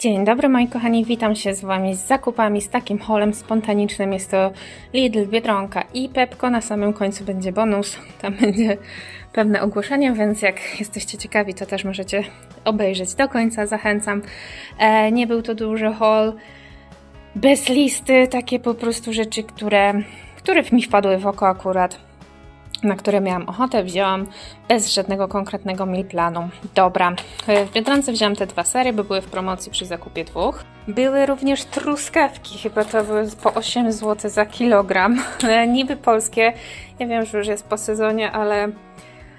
Dzień dobry moi kochani, witam się z Wami z zakupami, z takim holem spontanicznym. Jest to Lidl, Biedronka i Pepko. Na samym końcu będzie bonus, tam będzie pewne ogłoszenie, więc jak jesteście ciekawi, to też możecie obejrzeć do końca, zachęcam. E, nie był to duży haul, bez listy, takie po prostu rzeczy, które, które mi wpadły w oko akurat na które miałam ochotę, wzięłam bez żadnego konkretnego meal planu. Dobra, w Biedronce wzięłam te dwa sery, bo były w promocji przy zakupie dwóch. Były również truskawki, chyba to były po 8 zł za kilogram. Niby polskie, ja wiem, że już jest po sezonie, ale,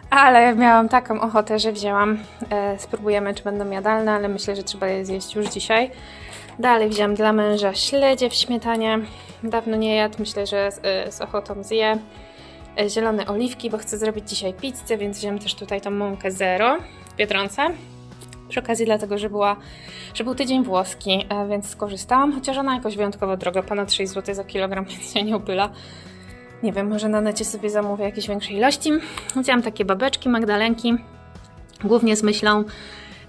ale miałam taką ochotę, że wzięłam. E, spróbujemy, czy będą jadalne, ale myślę, że trzeba je zjeść już dzisiaj. Dalej wziąłam dla męża śledzie w śmietanie. Dawno nie jadł, myślę, że z, e, z ochotą zje. E, zielone oliwki, bo chcę zrobić dzisiaj pizzę, więc wziąłem też tutaj tą mąkę zero w Biedronce. Przy okazji dlatego, że, była, że był tydzień włoski, e, więc skorzystałam, chociaż ona jakoś wyjątkowo droga, ponad 6 zł za kilogram, więc się nie upyla. Nie wiem, może na necie sobie zamówię jakieś większej ilości. Wziąłam takie babeczki, magdalenki, głównie z myślą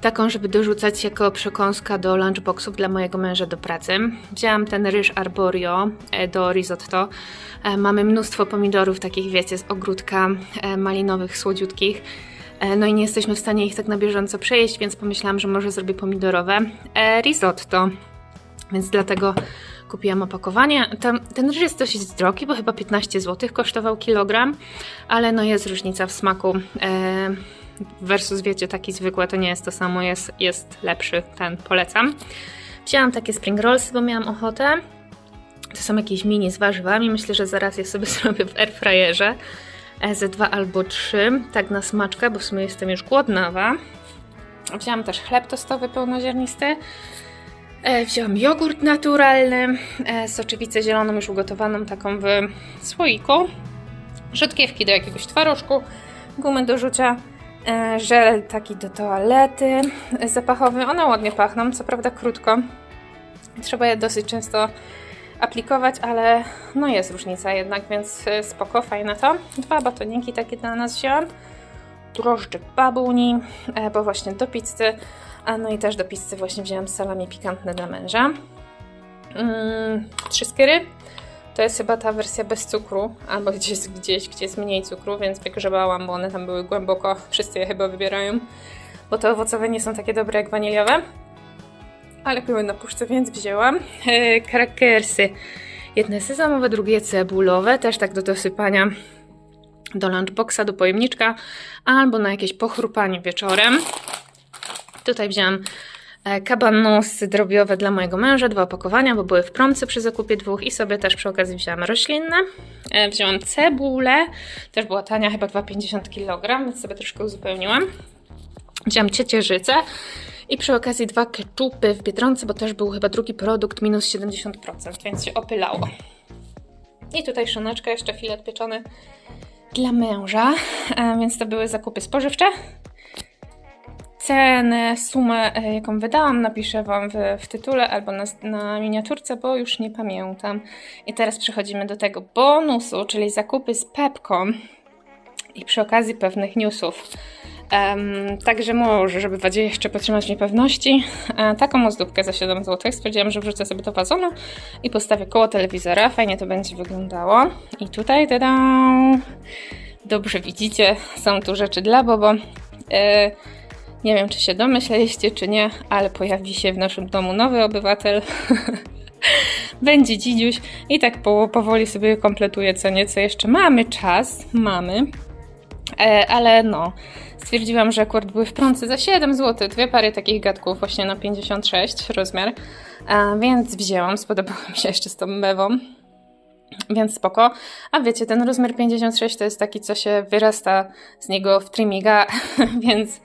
taką, żeby dorzucać jako przekąska do lunchboxów dla mojego męża do pracy. Wzięłam ten ryż arborio e, do risotto. E, mamy mnóstwo pomidorów, takich wiecie, z ogródka e, malinowych, słodziutkich. No i nie jesteśmy w stanie ich tak na bieżąco przejeść, więc pomyślałam, że może zrobię pomidorowe risotto. Więc dlatego kupiłam opakowanie. Ten, ten ryż jest dosyć drogi, bo chyba 15 zł kosztował kilogram, ale no jest różnica w smaku versus wiecie, taki zwykły to nie jest to samo, jest, jest lepszy, ten polecam. Wzięłam takie spring rollsy, bo miałam ochotę. To są jakieś mini z warzywami, myślę, że zaraz je sobie zrobię w airfryerze. E, ze dwa albo trzy, tak na smaczkę, bo w sumie jestem już głodnawa. Wzięłam też chleb tostowy pełnoziernisty. E, wzięłam jogurt naturalny, e, soczewicę zieloną już ugotowaną, taką w słoiku. Rzodkiewki do jakiegoś twarożku, gumy do rzucia, żel taki do toalety zapachowy. One ładnie pachną, co prawda krótko. Trzeba je dosyć często aplikować, ale no jest różnica jednak, więc e, spoko, fajne to. Dwa batoniki takie dla nas wziąłam. Drożdżyk babuni, e, bo właśnie do pizzy. A no i też do pizzy właśnie wzięłam salami pikantne dla męża. Mm, trzy skyry to jest chyba ta wersja bez cukru, albo gdzieś, gdzieś, gdzie jest mniej cukru, więc wygrzebałam, bo one tam były głęboko. Wszyscy je chyba wybierają, bo te owocowe nie są takie dobre jak waniliowe. Ale były na puszce, więc wzięłam. E, krakersy. Jedne sezamowe, drugie cebulowe, też tak do dosypania do lunchboxa, do pojemniczka, albo na jakieś pochrupanie wieczorem. Tutaj wziąłam kabanosy drobiowe dla mojego męża, dwa opakowania, bo były w promce przy zakupie dwóch i sobie też przy okazji wzięłam roślinne. E, wzięłam cebulę, też była tania, chyba 2,50 kg, więc sobie troszkę uzupełniłam. Wzięłam ciecierzycę i przy okazji dwa keczupy w Biedronce, bo też był chyba drugi produkt minus 70%, więc się opylało. I tutaj szoneczka, jeszcze filet pieczony dla męża, e, więc to były zakupy spożywcze cenę, sumę, e, jaką wydałam, napiszę Wam w, w tytule albo na, na, miniaturce, bo już nie pamiętam. I teraz przechodzimy do tego bonusu, czyli zakupy z Pepką i przy okazji pewnych newsów. Um, także może, żeby wadzie jeszcze podtrzymać niepewności, e, taką ozdóbkę za 7 zł stwierdziłam, że wrzucę sobie do wazonu i postawię koło telewizora. Fajnie to będzie wyglądało. I tutaj, tada! Dobrze widzicie, są tu rzeczy dla Bobo. E, nie wiem, czy się domyśleliście, czy nie, ale pojawi się w naszym domu nowy obywatel. Będzie dzidziuś i tak po, powoli sobie kompletuję co nieco jeszcze. Mamy czas, mamy, e, ale no, stwierdziłam, że akurat były w prący za 7 zł, dwie pary takich gadków właśnie na 56 rozmiar, e, więc wzięłam, spodobało mi się jeszcze z tą mewą. Więc spoko. A wiecie, ten rozmiar 56 to jest taki, co się wyrasta z niego w trimiga, więc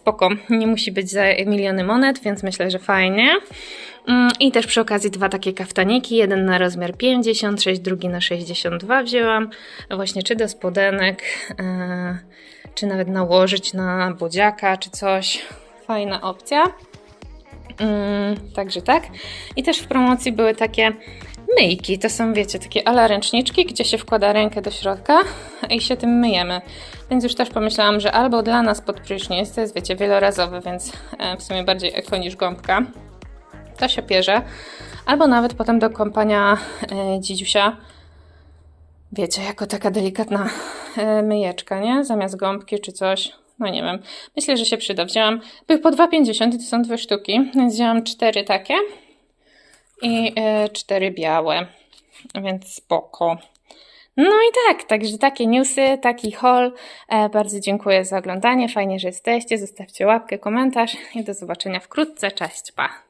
spoko. Nie musi być za miliony monet, więc myślę, że fajnie. Mm, I też przy okazji dwa takie kaftaniki, jeden na rozmiar 56, drugi na 62 wzięłam. Właśnie czy do spodenek, yy, czy nawet nałożyć na bodziaka, czy coś. Fajna opcja. Yy, także tak. I też w promocji były takie myjki. To są, wiecie, takie ala ręczniczki, gdzie się wkłada rękę do środka i się tym myjemy. Więc już też pomyślałam, że albo dla nas pod prysznic, to jest, wiecie, wielorazowy, więc e, w sumie bardziej eko niż gąbka. to się pierze. Albo nawet potem do kąpania e, dzidziusia. Wiecie, jako taka delikatna e, myjeczka, nie? Zamiast gąbki czy coś. No nie wiem. Myślę, że się przyda. Wzięłam, były po 2,50 i to są dwie sztuki, więc wzięłam cztery takie i e, cztery białe, więc spoko. No i tak, także takie newsy, taki haul. E, bardzo dziękuję za oglądanie, fajnie, że jesteście. Zostawcie łapkę, komentarz i do zobaczenia wkrótce. Cześć, pa!